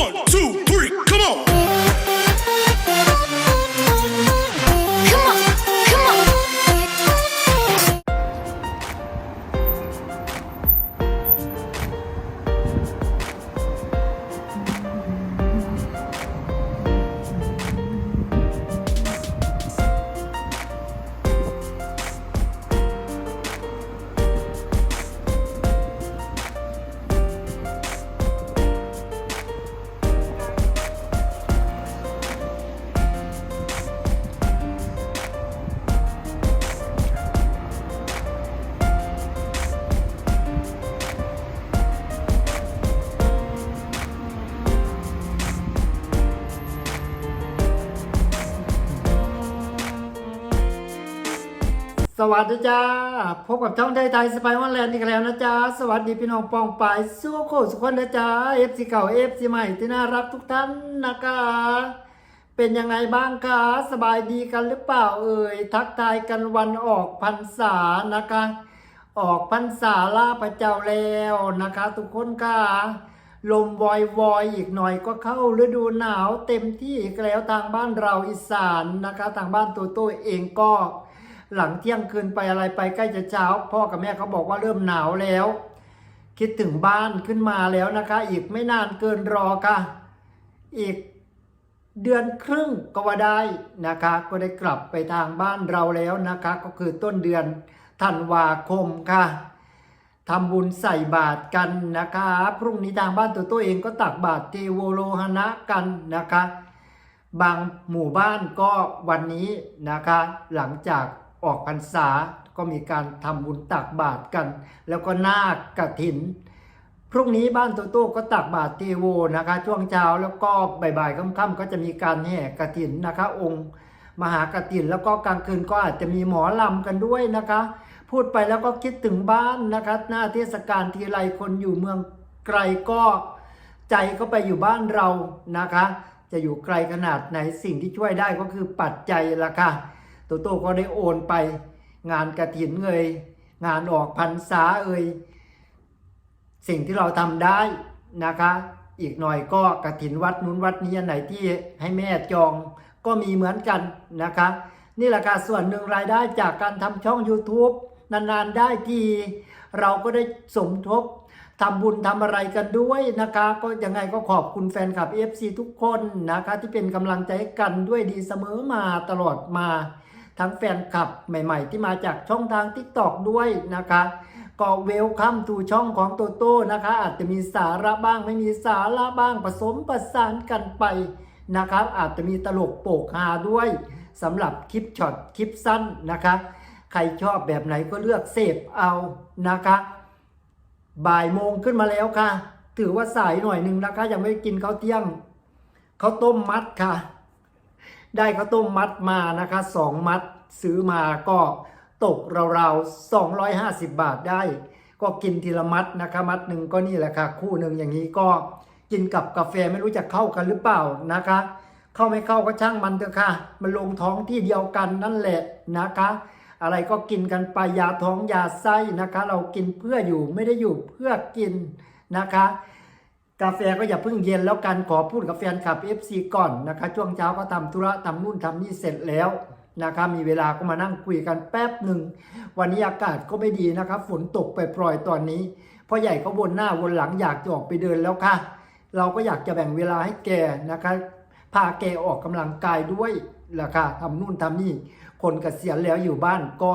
One, two, สวัสดีจ้า พบกับช่องไทยไทยสไปออนแลนด์อีกแล้วนะจ๊ะสวัสดีพี่น้องปองปายสู้โคสุขคนนะจ๊ะเอฟซีเก่าเอฟซีใหม่ที่น่ารักทุกท่านนะคะ เป็นยังไงบ้างคะสบายดีกันหรือเปล่าเอ่ยทักทายกันวันออกพรรษานะคะ ออกพรรษาลาพระเจ้าแล้วนะคะ ทุกคนค่ะลมวอยวอยอีกหน่อยก็เข้าฤดูหนาวเต็มที่อีกแล้วทางบ้านเราอีสานนะคะ ทางบ้านตัวโต้เองก็ หลังเที่ยงคืนไปอะไรไปใกล้จะเช้า พ่อกับแม่เขาบอกว่าเริ่มหนาวแล้ว คิดถึงบ้านขึ้นมาแล้วนะคะ อีกไม่นานเกินรอค่ะ อีกเดือนครึ่งก็ว่าได้นะคะ ก็ได้กลับไปทางบ้านเราแล้วนะคะ ก็คือต้นเดือนธันวาคมค่ะทำบุญใส่บาตรกันนะคะ พรุ่งนี้ทางบ้านตัวตัวเองก็ตักบาตรเทโวโลหณะกันนะคะ บางหมู่บ้านก็วันนี้นะคะ หลังจาก ออกพรรษาก็มีการทำบุญตักบาตรกัน แล้วก็นาคกถิน พรุ่งนี้บ้านโตโต้ก็ตักบาตรเทโวนะคะ ช่วงเช้าแล้วก็บ่ายๆค่ำๆก็จะมีการแห่กระถินนะคะ องค์มหากถินแล้วก็กลางคืนก็อาจจะมีหมอลำกันด้วยนะคะ พูดไปแล้วก็คิดถึงบ้านนะคะ หน้าเทศกาลทีไรคนอยู่เมืองไกลก็ใจก็ไปอยู่บ้านเรานะคะ จะอยู่ไกลขนาดไหนสิ่งที่ช่วยได้ก็คือปัจจัยละค่ะ โตโต้ก็ได้โอนไป งานกระถินเอ่ยงานออกพรรษาเอ่ยสิ่งที่เราทำได้นะคะ อีกหน่อยก็กระถินวัดนู้นวัดนี้อันไหนที่ให้แม่จองก็มีเหมือนกันนะคะ นี่แหละค่ะส่วนหนึ่งรายได้จากการทำช่อง YouTube นานๆได้ทีเราก็ได้สมทบทำบุญทำอะไรกันด้วยนะคะ ก็ยังไงก็ขอบคุณแฟนคลับ FC ทุกคนนะคะ ที่เป็นกำลังใจกันด้วยดีเสมอมาตลอดมา ทั้งแฟนคลับใหม่ ๆ ที่มาจากช่องทาง TikTok ด้วยนะคะก็เวลคัมทูช่องของโตโต้นะคะ อาจจะมีสาระบ้างไม่มีสาระบ้างผสมประสานกันไปนะครับ อาจจะมีตลกโปกฮาด้วยสำหรับคลิปช็อตคลิปสั้นนะคะ ใครชอบแบบไหนก็เลือกเสพเอานะคะบ่ายโมงขึ้นมาแล้วค่ะ ถือว่าสายหน่อยหนึ่งนะคะ ยังไม่กินข้าวเที่ยงข้าวต้มมัดค่ะ ได้ข้าวต้มมัดมานะคะสองมัดซื้อมาก็ตกราวๆ250 บาทได้ ก็กินทีละมัดนะคะมัดหนึ่งก็นี่แหละค่ะ คู่หนึ่งอย่างนี้ก็กินกับกาแฟไม่รู้จะเข้ากันหรือเปล่านะคะ เข้าไม่เข้าก็ช่างมันเถอะค่ะ มันลงท้องที่เดียวกันนั่นแหละนะคะ อะไรก็กินกันไปยาท้องยาไส้นะคะ เรากินเพื่ออยู่ไม่ได้อยู่เพื่อกินนะคะ กาแฟก็อย่าเพิ่งเย็นแล้วกันขอพูดกับแฟนคลับ FC ก่อนนะคะ ช่วงเช้าก็ทำธุระทำนู่นทำนี่เสร็จแล้วนะคะมีเวลาก็มานั่งคุยกันแป๊บหนึ่ง วันนี้อากาศก็ไม่ดีนะคะฝนตกไปปล่อยตอนนี้พ่อใหญ่เขาวนหน้าวนหลังอยากจะออกไปเดินแล้วค่ะ เราก็อยากจะแบ่งเวลาให้แกนะคะพาแกออกกำลังกายด้วยล่ะค่ะทำนู่นทำนี่ คนเกษียณแล้วอยู่บ้านก็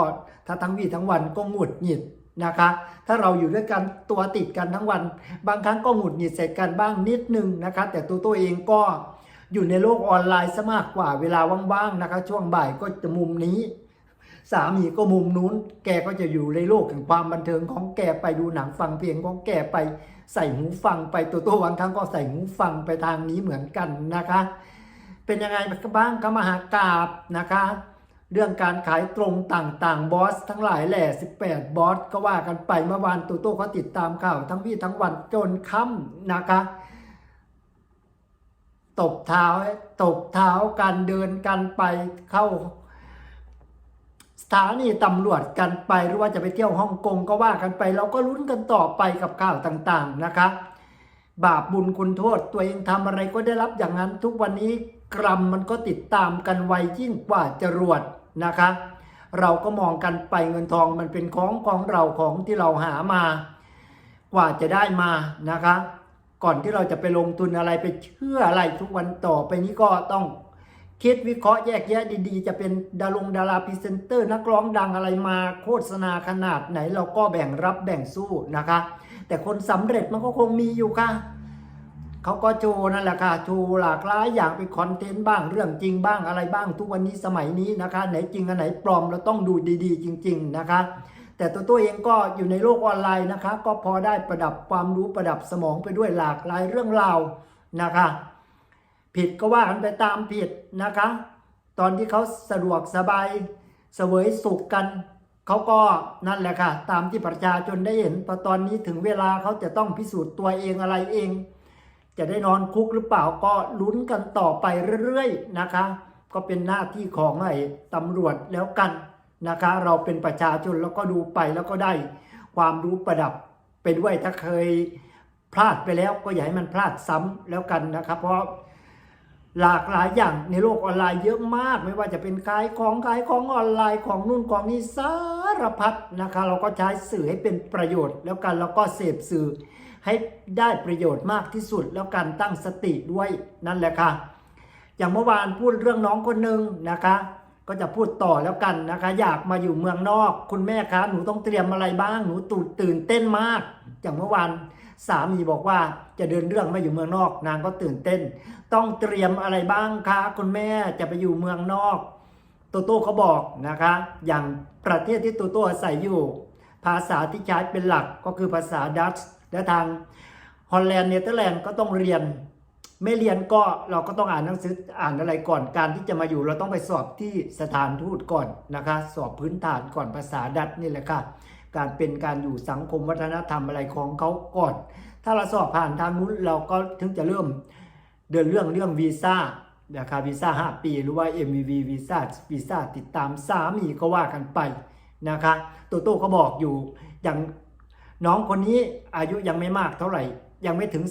ถ้าทั้งวี่ทั้งวันก็หงุดหงิด นะคะ ถ้าเราอยู่ด้วยกันตัวติดกันทั้งวัน บางครั้งก็หงุดหงิดใส่กันบ้างนิดนึงนะคะ แต่ตัวตัวเองก็อยู่ในโลกออนไลน์ซะมากกว่าเวลาว่างๆนะคะ ช่วงบ่ายก็จะมุมนี้ สามีก็มุมนู้น แกก็จะอยู่ในโลกแห่งความบันเทิงของแกไปดูหนังฟังเพลงของแกไปใส่หูฟังไปตัวตัวบางครั้งก็ใส่หูฟังไปทางนี้เหมือนกันนะคะ เป็นยังไงบ้างก็มหากราบนะคะ เรื่องการขายตรงต่างๆ บอสทั้งหลายแหล่ 18 บอสก็ว่ากันไปเมื่อวานตัวโต้เขาติดตามข่าวทั้งวี่ทั้งวันจนค่ำนะคะ ตบเท้าตบเท้ากันเดินกันไปเข้า สถานีตำรวจกันไปหรือว่าจะไปเที่ยวฮ่องกงก็ว่ากันไป เราก็ลุ้นกันต่อไปกับข่าวต่างๆนะคะ บาปบุญคุณโทษตัวเองทำอะไรก็ได้รับอย่างนั้นทุกวันนี้ กรรมมันก็ติดตามกันไวยิ่งกว่าจรวดนะคะ เราก็มองกันไปเงินทองมันเป็นของของเราของที่เราหามา กว่าจะได้มานะคะ ก่อนที่เราจะไปลงทุนอะไรไปเชื่ออะไรทุกวันต่อไปนี้ก็ต้องคิดวิเคราะห์แยกแยะดีๆ จะเป็นดารงดาราพรีเซนเตอร์นักร้องดังอะไรมาโฆษณาขนาดไหนเราก็แบ่งรับแบ่งสู้นะคะ แต่คนสำเร็จมันก็คงมีอยู่ค่ะ เขาก็โชว์นั่นแหละค่ะโชว์หลากหลายอย่างเป็นคอนเทนต์บ้างเรื่องจริงบ้างอะไรบ้างทุกวันนี้สมัยนี้นะคะ ไหนจริงอันไหนปลอมเราต้องดูดีๆ จริง ๆนะคะ แต่ตัวตัวเองก็อยู่ในโลกออนไลน์นะคะ ก็พอได้ประดับความรู้ประดับสมองไปด้วยหลากหลายเรื่องราวนะคะ ผิดก็ว่ากันไปตามผิดนะคะ ตอนที่เขาสะดวกสบายเสวยสุขกันเขาก็นั่นแหละค่ะ ตามที่ประชาชนได้เห็นพอตอนนี้ถึงเวลาเขาจะต้องพิสูจน์ตัวเองอะไรเอง จะได้นอนคุกหรือเปล่าก็ลุ้นกันต่อไปเรื่อยๆนะคะ ก็เป็นหน้าที่ของไอ้ตำรวจแล้วกันนะคะ เราเป็นประชาชนแล้วก็ดูไปแล้วก็ได้ความรู้ประดับไปด้วยถ้าเคยพลาดไปแล้วก็อย่าให้มันพลาดซ้ำแล้วกันนะครับ เพราะหลากหลายอย่างในโลกออนไลน์เยอะมาก ไม่ว่าจะเป็นขายของขายของออนไลน์ของนู่นของนี่สารพัดนะคะ เราก็ใช้สื่อให้เป็นประโยชน์ แล้วกันแล้วก็เสพสื่อ ให้ได้ประโยชน์มากที่สุดแล้วการตั้งสติด้วยนั่นแหละค่ะ อย่างเมื่อวานพูดเรื่องน้องคนหนึ่งนะคะ ก็จะพูดต่อแล้วกันนะคะ อยากมาอยู่เมืองนอก คุณแม่คะหนูต้องเตรียมอะไรบ้างหนูตื่นตื่นเต้นมาก อย่างเมื่อวานสามีบอกว่าจะเดินเรื่องมาอยู่เมืองนอก นางก็ตื่นเต้น ต้องเตรียมอะไรบ้างคะคุณแม่จะไปอยู่เมืองนอกโตโต้เขาบอกนะคะ อย่างประเทศที่โตโต้อาศัยอยู่ ภาษาที่ใช้เป็นหลักก็คือภาษาดัตช์ และทางฮอลแลนด์เนเธอร์แลนด์ก็ต้องเรียน ไม่เรียนก็เราก็ต้องอ่านหนังสืออ่านอะไรก่อนการที่จะมาอยู่ เราต้องไปสอบที่สถานทูตก่อนนะคะ สอบพื้นฐานก่อนภาษาดัตช์นี่แหละค่ะ การเป็นการอยู่สังคมวัฒนธรรมอะไรของเขาก่อน ถ้าเราสอบผ่านทางนู้นเราก็ถึงจะเริ่มเดินเรื่องเรื่องวีซ่านะครับวีซ่า5ปี หรือว่า MVV วีซ่าวีซ่าติดตามสามีก็ว่ากันไปนะคะโตโต้เขาบอกอยู่อย่าง น้องคนนี้อายุยังไม่มากเท่าไหร่ ยังไม่ถึง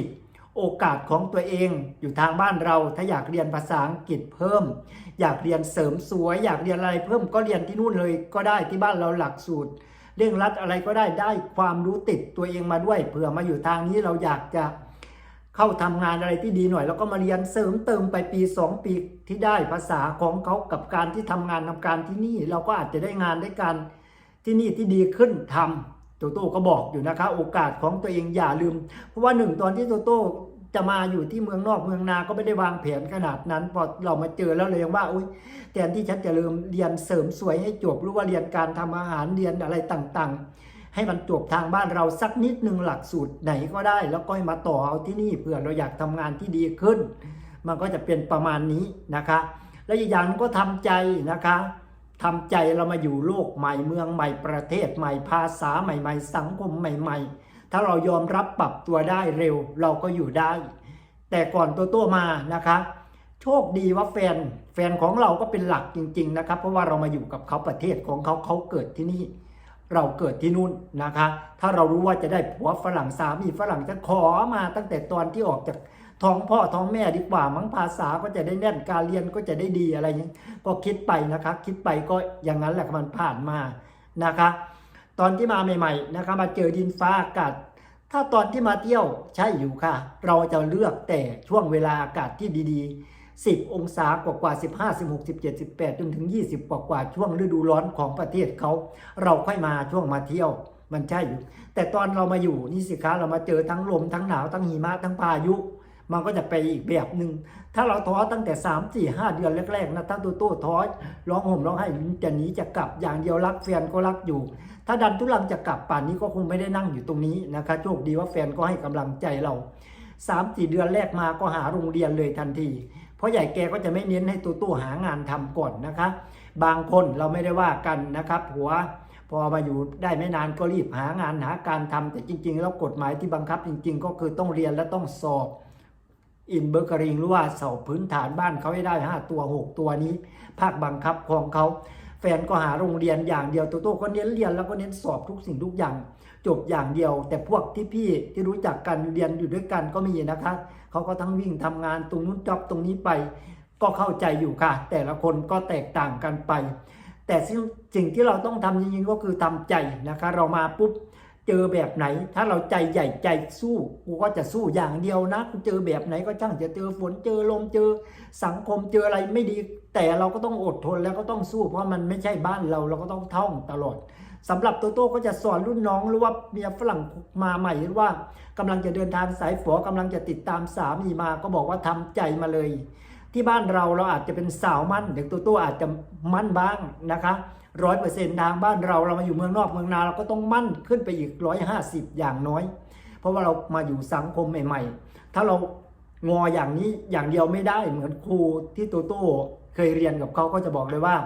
30 โอกาสของตัวเองอยู่ทางบ้านเราถ้าอยากเรียนภาษาอังกฤษเพิ่ม อยากเรียนเสริมสวย อยากเรียนอะไรเพิ่มก็เรียนที่นู่นเลยก็ได้ที่บ้านเราหลักสูตรเร่งรัดอะไรก็ได้ได้ความรู้ติดตัวเองมาด้วยเผื่อมาอยู่ทางนี้เราอยากจะเข้าทำงานอะไรที่ดีหน่อย แล้วก็มาเรียนเสริมเติมไปปี 2 ปีที่ได้ภาษาของเขากับการที่ทำงานทำการที่นี่ เราก็อาจจะได้งานได้การที่นี่ที่ดีขึ้นทำ โตโต้ก็บอกอยู่นะคะโอกาสของตัวเองอย่าลืม เพราะว่าหนึ่งตอนที่โตโต้จะมาอยู่ที่เมืองนอกเมืองนาก็ไม่ได้วางแผนขนาดนั้น พอเรามาเจอแล้วเลยว่าอุ้ยแทนที่ฉันจะเริ่มเรียนเสริมสวยให้จบหรือว่าเรียนการทำอาหารเรียนอะไรต่างๆ ให้มันจบทางบ้านเราสักนิดหนึ่งหลักสูตรไหนก็ได้ แล้วก็มาต่อเอาที่นี่เผื่อเราอยากทำงานที่ดีขึ้น มันก็จะเป็นประมาณนี้นะคะ และอีกอย่างหนึงก็ทำใจนะคะ ทำใจเรามาอยู่โลกใหม่เมืองใหม่ประเทศใหม่ภาษาใหม่ ๆ สังคมใหม่ ๆ ถ้าเรายอมรับปรับตัวได้เร็วเราก็อยู่ได้ แต่ก่อนตัวตัวมานะคะ โชคดีว่าแฟนแฟนของเราก็เป็นหลักจริง ๆ นะครับ เพราะว่าเรามาอยู่กับเขาประเทศของเขาเขาเกิดที่นี่ เราเกิดที่นู่นนะคะ ถ้าเรารู้ว่าจะได้ผัวฝรั่งสามีฝรั่งจะขอมาตั้งแต่ตอนที่ออกจาก ท้องพ่อท้องแม่ดีกว่ามั้งภาษาก็จะได้แน่นการเรียนก็จะได้ดีอะไรอย่างนี้ก็คิดไปนะคะ คิดไปก็อย่างนั้นแหละมันผ่านมานะคะ ตอนที่มาใหม่ ๆนะคะ มาเจอดินฟ้าอากาศถ้าตอนที่มาเที่ยวใช่อยู่ค่ะ เราจะเลือกแต่ช่วงเวลาอากาศที่ดีๆ 10 องศากว่ากว่า15 16 17 18จนถึง 20 กว่ากว่าช่วงฤดูร้อนของประเทศเขา เราค่อยมาช่วงมาเที่ยวมันใช่อยู่ แต่ตอนเรามาอยู่นี่สิคะเรามาเจอทั้งลมทั้งหนาวทั้งหิมะทั้งพายุ มันก็จะไปอีกแบบหนึ่งถ้าเราท้อตั้งแต่ 3 4 5 เดือนแรกๆนะถ้าตัวโต้ท้อร้องห่มร้องไห้จะหนีจะกลับอย่างเดียวรักแฟนก็รักอยู่ ถ้าดันทุลังจะกลับป่านนี้ก็คงไม่ได้นั่งอยู่ตรงนี้นะคะโชคดีว่าแฟนก็ให้กำลังใจเรา3าสี่เดือนแรกมาก็หาโรงเรียนเลยทันที เพราะใหญ่แกก็จะไม่เน้นให้ตัวตู้หางานทำก่อนนะคะ บางคนเราไม่ได้ว่ากันนะครับหัวพอมาอยู่ได้ไม่นานก็รีบหางานหาการทำแต่จริง ๆ แล้วกฎหมายที่บังคับจริง ๆ ก็คือต้องเรียนและต้องสอบ อินเบอร์กริงหรือว่าสอบพื้นฐานบ้านเขาให้ได้ 5 ตัว 6 ตัวนี้ ภาคบังคับของเขา แฟนก็หาโรงเรียนอย่างเดียวโตโต้ก็เน้นเรียนแล้วก็เน้นสอบทุกสิ่งทุกอย่าง จบอย่างเดียว แต่พวกที่พี่ที่รู้จักกันเรียนอยู่ด้วยกันก็มีนะคะเขาก็ทั้งวิ่งทำงานตรงนู้นจ็อบตรงนี้ไป ก็เข้าใจอยู่ค่ะ แต่ละคนก็แตกต่างกันไป แต่สิ่งสิ่งที่เราต้องทำจริงๆก็คือทำใจนะคะ เรามาปุ๊บ เจอแบบไหน ถ้าเราใจใหญ่ใจสู้กูก็จะสู้อย่างเดียวนะกูเจอแบบไหนก็ช่างจะเจอฝนเจอลมเจอสังคมเจออะไรไม่ดี แต่เราก็ต้องอดทนแล้วก็ต้องสู้ เพราะมันไม่ใช่บ้านเราเราก็ต้องท่องตลอดสำหรับโตโต้ก็จะสอนรุ่นน้องหรือว่าเมียฝรั่งมาใหม่หรือว่ากำลังจะเดินทางสายฝอกำลังจะติดตามสามีมาก็บอกว่าทำใจมาเลย ที่บ้านเราเราอาจจะเป็นสาวมั่นเด็กตัวตัวอาจจะมั่นบ้างนะคะ ร้อยเปอร์เซ็นต์ทางบ้านเราเรามาอยู่เมืองนอกเมืองนาเราก็ต้องมั่นขึ้นไปอีกร้อยห้าสิบอย่างน้อย เพราะว่าเรามาอยู่สังคมใหม่ ๆ ถ้าเรางออย่างนี้อย่างเดียวไม่ได้เหมือนครูที่โตโต้เคยเรียนกับเขาก็จะบอกเลยว่า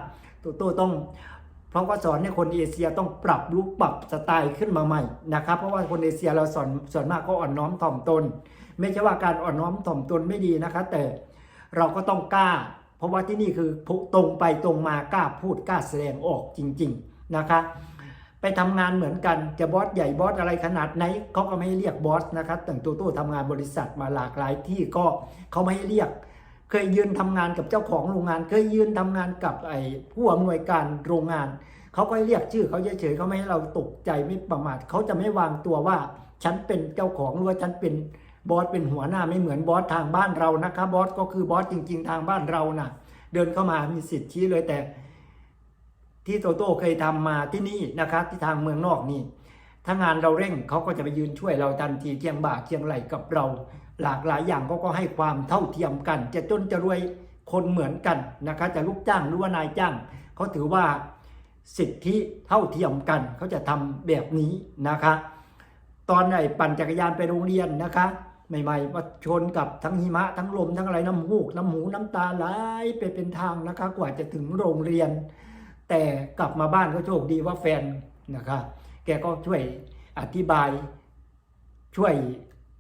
โตโต้ต้องเพราะว่าสอนให้คนเอเชียต้องปรับลุกปรับสไตล์ขึ้นมาใหม่นะครับ เพราะว่าคนเอเชียเราสอนส่วนมากก็อ่อนน้อมถ่อมตน ไม่ใช่ว่าการอ่อนน้อมถ่อมตนไม่ดีนะคะแต่เราก็ต้องกล้า เพราะว่าที่นี่คือตรงไปตรงมากล้าพูดกล้าแสดงออกจริง ๆนะคะ ไปทำงานเหมือนกันจะบอสใหญ่บอสอะไรขนาดไหนเขาก็ไม่ให้เรียกบอสนะครับแต่งตัวตู้ทำงานบริษัทมาหลากหลายที่ก็เขาไม่ให้เรียก เคยยืนทำงานกับเจ้าของโรงงาน เคยยืนทำงานกับไอ้ผู้อำนวยการโรงงานเขาก็ให้เรียกชื่อเขาเฉยๆเขาไม่ให้เราตกใจไม่ประมาทเขาจะไม่วางตัวว่าฉันเป็นเจ้าของหรือว่าฉันเป็น บอสเป็นหัวหน้าไม่เหมือนบอสทางบ้านเรานะคะบอสก็คือบอสจริง ๆ ทางบ้านเรานะ่ะ เดินเข้ามามีสิทธิ์ชี้เลยแต่ ที่โตโต้เคยทำมาที่นี่นะครับที่ทางเมืองนอกนี่ถ้างานเราเร่งเขาก็จะไปยืนช่วยเราทันทีเทียงบ่าเทียงไหลกับเรา หลากหลายอย่างเขาก็ให้ความเท่าเทียมกัน จะจนจะรวยคนเหมือนกันนะคะจะลูกจ้างหรือว่านายจ้างเขาถือว่าสิทธิเท่าเทียมกันเขาจะทำแบบนี้นะคะ ตอนไหนปั่นจักรยานไปโรงเรียนนะคะ ใหม่ๆมาชนกับทั้งหิมะทั้งลมทั้งอะไรน้ำมูก น้ำหูน้ำตาไหลไปเป็นทางนะคะ กว่าจะถึงโรงเรียน แต่กลับมาบ้านก็โชคดีว่าแฟนนะคะ แกก็ช่วยอธิบาย ช่วย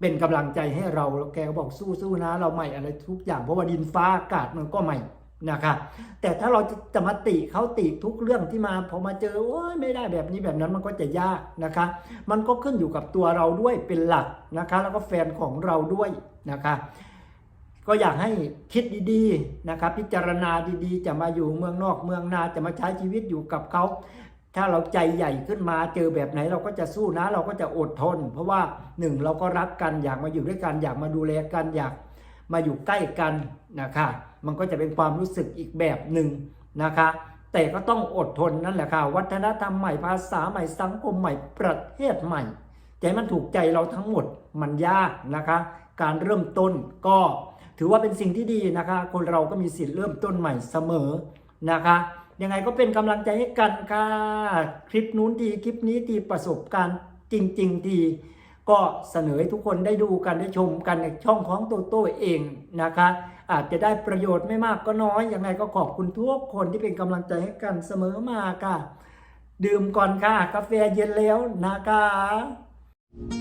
เป็นกำลังใจให้เราแล้วแกก็บอกสู้ๆนะ เราใหม่อะไรทุกอย่างเพราะว่าดินฟ้าอากาศมันก็ใหม่ นะคะแต่ถ้าเราจะจะมาติเขาติทุกเรื่องที่มาพอมาเจอโอ้ยไม่ได้แบบนี้แบบนั้นมันก็จะยากนะคะ มันก็ขึ้นอยู่กับตัวเราด้วยเป็นหลักนะคะ แล้วก็แฟนของเราด้วยนะคะ ก็อยากให้คิดดีๆนะครับพิจารณาดีๆ จะมาอยู่เมืองนอกเมืองนาจะมาใช้ชีวิตอยู่กับเขาถ้าเราใจใหญ่ขึ้นมาเจอแบบไหนเราก็จะสู้นะ เราก็จะอดทน เพราะว่าหนึ่งเราก็รักกันอยากมาอยู่ด้วยกันอยากมาดูแลกันอยากมาอยู่ใกล้กันนะคะ มันก็จะเป็นความรู้สึกอีกแบบหนึ่งนะคะ แต่ก็ต้องอดทนนั่นแหละค่ะ วัฒนธรรมใหม่ภาษาใหม่สังคมใหม่ประเทศใหม่ใจมันถูกใจเราทั้งหมดมันยากนะคะ การเริ่มต้นก็ถือว่าเป็นสิ่งที่ดีนะคะ คนเราก็มีสิทธิ์เริ่มต้นใหม่เสมอนะคะยังไงก็เป็นกำลังใจให้กันค่ะ คลิปนู้นดีคลิปนี้ดีประสบการณ์จริง ๆ ดี ก็เสนอให้ทุกคนได้ดูกันได้ชมกันในช่องของโตโต้เองนะคะ อาจจะได้ประโยชน์ไม่มากก็น้อยยังไงก็ขอบคุณทุกคนที่เป็นกำลังใจให้กันเสมอมาค่ะ ดื่มก่อนค่ะ กาแฟเย็นแล้วนะคะ